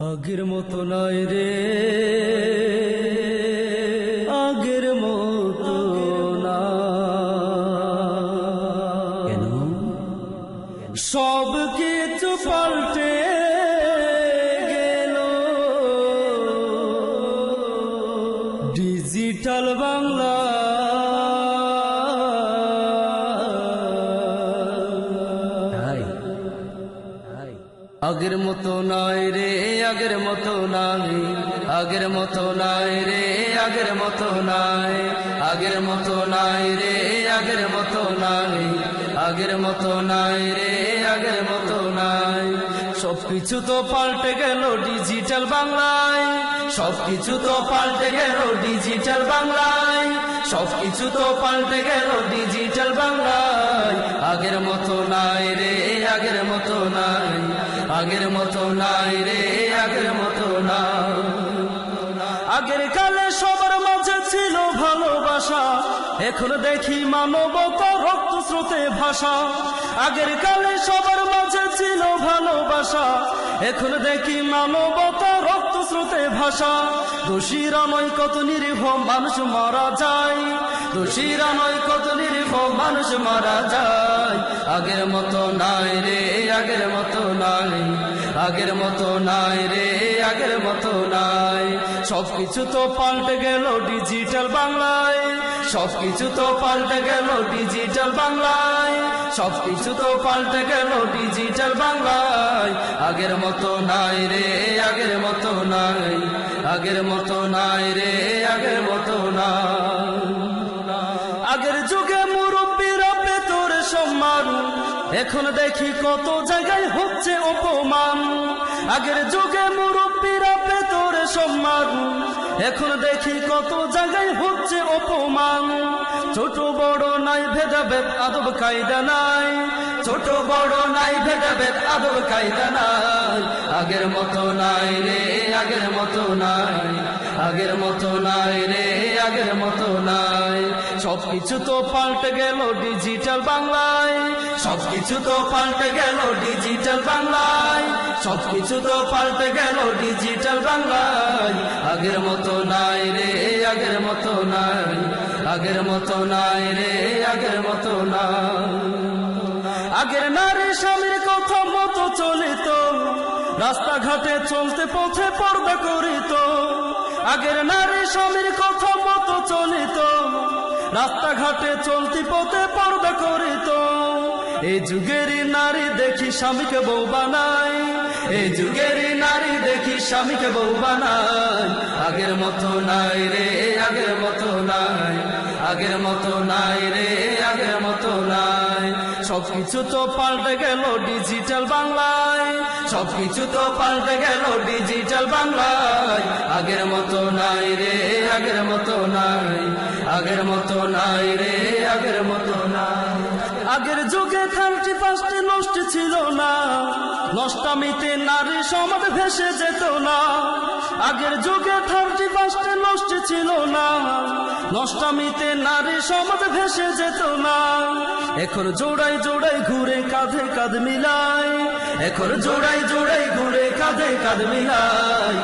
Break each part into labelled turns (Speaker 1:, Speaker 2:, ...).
Speaker 1: আগের মতো নয় রে। আগের মতো না
Speaker 2: কেন?
Speaker 1: সব কিছু পাল্টে গেল। ডিজিটাল বাংলা আগের মতো নয় রে, আগের মতো নাই। আগের মতো নাই রে, আগের মতো নাই। আগের মতো নাই রে, আগের মতো নাই। আগের মতো নাই রে, আগের মতো নাই। সবকিছু তো পাল্টে গেল ডিজিটাল বাংলায়। সবকিছু তো পাল্টে গেল ডিজিটাল বাংলায়। সবকিছু তো পাল্টে গেল ডিজিটাল বাংলায়। আগের মতো নাই রে, আগের নাই আগের মতো নাই রে, আগের মতো না আগের কালে সবার মাঝে ছিল ভালোবাসা, এখন দেখি মানবতা রক্ত স্রোতে ভাষা আগের কালে সবার মাঝে ছিল ভালোবাসা, এখন দেখি মানবতা রক্ত স্রোতে ভাষা দোষীরা নয় কত নিরীহ মানুষ মারা যায়। দোষীরা নয় কত নিরীহ মানুষ মারা যায়। আগের মতো নাই রে, আগের মতো নাই। আগের মতো নাই রে, আগের মতো নাই। সবকিছু তো পাল্টে গেল ডিজিটাল বাংলায়। সবকিছু তো পাল্টে গেল ডিজিটাল বাংলায়। সবকিছু তো পাল্টে গেল ডিজিটাল বাংলায়। আগের মতো নাই রে, আগের মতো নাই। আগের মতো নাই রে, আগের মতো নাই। যুগে মুরব্বীরা পেতর সম্মান এখন দেখি কত জায়গায় হচ্ছে অপমান। আগের যুগে মুরব্বীরা পেতর সম্মান এখন দেখি কত জায়গায় হচ্ছে অপমান। ছোট বড় নাই ভেদাভেদ, আদব কায়দা নাই। ছোট বড় নাই ভেদাভেদ, আদব কায়দা নাই। আগের মতো নাই রে, আগের মতো নাই। আগের মতো নাই রে, আগের মতো নাই। সবকিছু তো পাল্টে গেল ডিজিটাল বাংলায়। সবকিছু তো পাল্টে গেল ডিজিটাল বাংলায়। সবকিছু তো পাল্টে গেল ডিজিটাল বাংলায়। আগের মতো নাই রে, আগের মতো নাই। আগের মতো নাই রে, আগের মতো নাই। আগের নারী স্বামীর কথা মতো চলিত। রাস্তাঘাটে চলতে পথে পর্দা করিত। আগের নারী স্বামীর কথা মতো চলিত। রাস্তাঘাটে চলতি পথে পর্দা করিত এই যুগেরই নারী দেখি স্বামীকে বউ বানাই এই যুগেরই নারী দেখি স্বামীকে বউ বানাই আগের মতো নাই রে, আগের মতো নাই। আগের মতো নাই রে, আগের মতো নাই। সবকিছু তো পাল্টে গেল ডিজিটাল বাংলায়। সবকিছু তো পাল্টে গেল ডিজিটাল বাংলায়। আগের মতো নাই রে, আগের মতো নাই। আগের মতো নাই রে, আগের মতো নাই। আগের যুগে থার্টি ফার্স্টে নষ্ট ছিল না। নষ্টামিতে নারী সমাজ ভেসে যেত না। আগের যুগে থার্টি ফার্স্টে নষ্ট ছিল না। নষ্টামিতে নারী সমাজ ভেসে যেত না। এখন জোড়াই জোড়াই ঘুরে কাঁধে কাঁধ মিলাই। এখন জোড়াই জোড়াই ঘুরে কাঁধে কাঁধ মিলাই।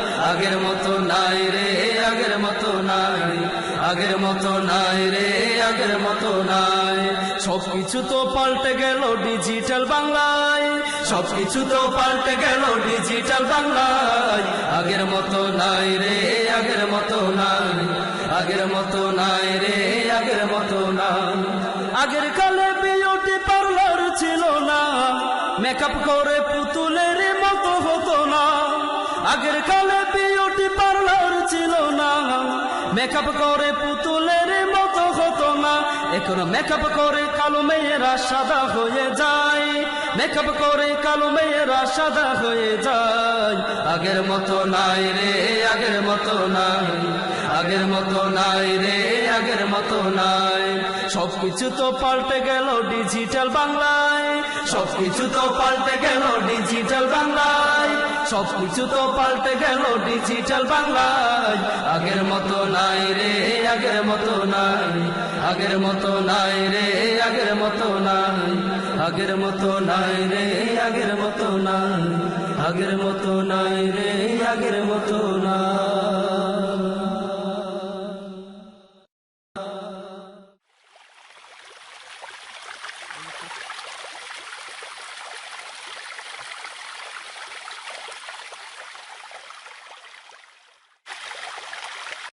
Speaker 1: আগের মতো নাই রে, আগের মতো নাই। সবকিছু তো পাল্টে গেল ডিজিটাল বাংলায়। সবকিছু তো পাল্টে গেল ডিজিটাল বাংলায়। আগের মতো নাই রে, আগের মতো নাই। আগের মতো নাই রে, আগের মতো নাই। আগের কালে বিউটি পার্লার ছিল না। মেকআপ করে পুতুলের মতো হতো না। আগের কালে মেকআপ করে পুতুলের মতো হতো না। এখন মেকআপ করে কালো মেয়েরা সাদা হয়ে যায়। মেকআপ করে কালো মেয়েরা সাদা হয়ে যায়। আগের মতো নাই রে, আগের মতো নাই। আগের মতো নাই রে, আগের মতো নাই। সবকিছু তো পাল্টে গেল ডিজিটাল বাংলায়। সবকিছু তো পাল্টে গেল ডিজিটাল বাংলায়। সবকিছু তো পাল্টে গেল ডিজিটাল বাংলায়। আগের আগের মতো নাই রে, আগের মতো নাই। আগের মতো নাই রে, আগের মতো নাই। আগের মতো নাই রে, আগের মতো নাই।